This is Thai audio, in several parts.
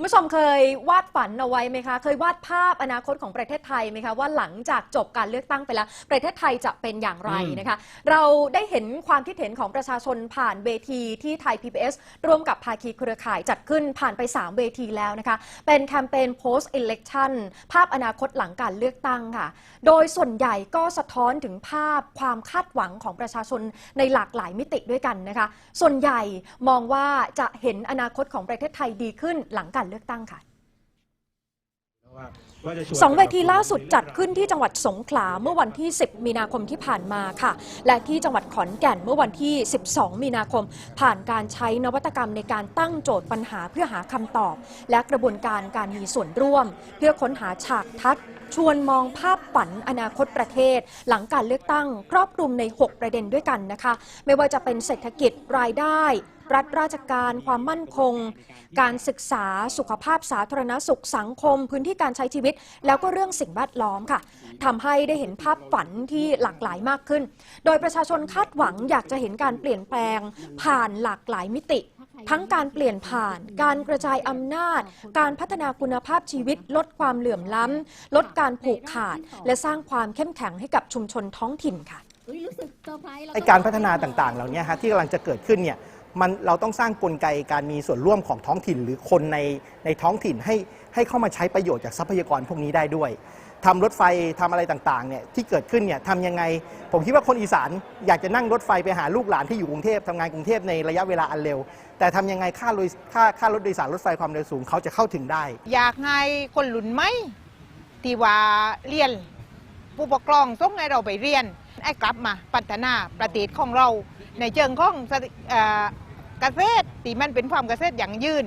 คุณผู้ชมเคยวาดฝันเอาไว้ไหมคะ เคยวาดภาพอนาคตของประเทศไทยไหมคะ ว่าหลังจากจบการเลือกตั้งไปแล้ว ประเทศไทยจะเป็นอย่างไรนะคะ เราได้เห็นความคิดเห็นของประชาชนผ่านเวทีที่ไทย PBS ร่วมกับภาคีเครือข่ายจัดขึ้นผ่านไป 3 เวทีแล้วนะคะ เป็นแคมเปญ post election ภาพอนาคตหลังการเลือกตั้งค่ะ โดยส่วนใหญ่ก็สะท้อนถึงภาพความคาดหวังของประชาชนในหลากหลายมิติด้วยกันนะคะ ส่วนใหญ่มองว่าจะเห็นอนาคตของประเทศไทยดีขึ้นหลังการเลือกตั้งค่ะสองเวทีล่าสุดจัดขึ้นที่จังหวัดสงขลาเมื่อวันที่ 10 มีนาคมที่ผ่านมาค่ะ และที่จังหวัดขอนแก่นเมื่อวันที่ 12 มีนาคม ผ่านการใช้นวัตกรรมในการตั้งโจทย์ปัญหาเพื่อหาคำตอบ และกระบวนการการมีส่วนร่วม เพื่อค้นหาฉากทัศน์ชวนมองภาพฝันอนาคตประเทศ หลังการเลือกตั้งครอบคลุมใน 6 ประเด็นด้วยกันนะคะ ไม่ว่าจะเป็นเศรษฐกิจรายได้รัฐราชการความมั่นคง การศึกษาสุขภาพสาธารณสุขสังคม พื้นที่การใช้ชีวิตแล้วก็เรื่องสิ่งแวดล้อมค่ะทำให้ได้เห็นภาพฝันที่หลากหลายมากขึ้น โดยประชาชนคาดหวังอยากจะเห็นการเปลี่ยนแปลง ผ่านหลากหลายมิติ ทั้งการเปลี่ยนผ่าน การกระจายอำนาจ การพัฒนาคุณภาพชีวิต ลดความเหลื่อมล้ำ ลดการผูกขาด และสร้างความเข้มแข็งให้กับชุมชนท้องถิ่นค่ะไพรส์แล้วไอการพัฒนาต่างๆ เหล่านี้ฮะที่กำลังจะเกิดขึ้นเนี่ย มันเราต้องสร้างกลไกการมีส่วนร่วมของท้องถิ่นหรือคนในในท้องถิ่นให้ให้เข้ามาใช้ประโยชน์จากทรัพยากรพวกนี้ได้ด้วยทำรถไฟทำอะไรต่างๆเนี่ยที่เกิดขึ้นเนี่ยทำยังไง ผมคิดว่าคนอีสานอยากจะนั่งรถไฟไปหาลูกหลานที่อยู่กรุงเทพทำงานกรุงเทพในระยะเวลาอันเร็ว แต่ทำยังไงค่าค่าค่ารถโดยสารรถไฟความเร็วสูงเขาจะเข้าถึงได้ อยากให้คนหลุนไหมที่ว่าเรียน ผู้ปกครองส่งให้เราไปเรียนไอ้กลับมาพัฒนาประเทศของเราในเชิงของ เกษตรตีมันเป็นความเกษตรอย่างยืน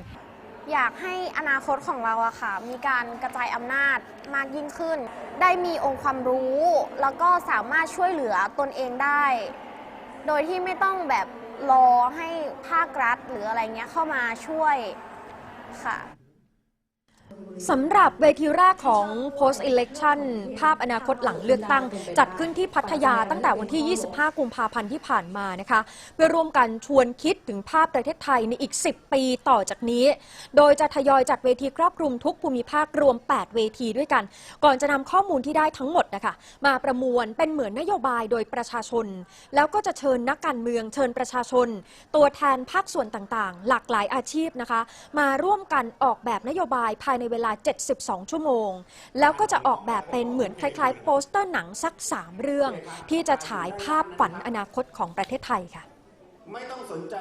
อยากให้อนาคตของเราอะค่ะ มีการกระจายอำนาจมากยิ่งขึ้น ได้มีองค์ความรู้ แล้วก็สามารถช่วยเหลือตนเองได้ โดยที่ไม่ต้องแบบรอให้ภาครัฐหรืออะไรเงี้ยเข้ามาช่วยค่ะ สำหรับเวทีแรกของ post election ภาพอนาคตหลังเลือกตั้ง จัดขึ้นที่พัทยาตั้งแต่วันที่ 25 กุมภาพันธ์ที่ผ่านมานะคะ เพื่อร่วมกันชวนคิดถึงภาพประเทศไทยในอีก 10 ปีต่อจากนี้ โดยจะทยอยจัดเวทีครอบคลุมทุกภูมิภาครวม 8 เวทีด้วยกัน ก่อนจะนำข้อมูลที่ได้ทั้งหมดนะคะมาประมวลเป็นเหมือนนโยบายโดยประชาชน แล้วก็จะเชิญนักการเมืองเชิญประชาชน ตัวแทนภาคส่วนต่างๆ หลากหลายอาชีพนะคะ มาร่วมกันออกแบบนโยบายภายในในเวลา 72 ชั่วโมง แล้วก็จะออกแบบเป็นเหมือนคล้ายๆ โปสเตอร์หนังสัก 3 เรื่อง ที่จะฉายภาพฝันอนาคตของประเทศไทยค่ะ ไม่ต้องสนใจ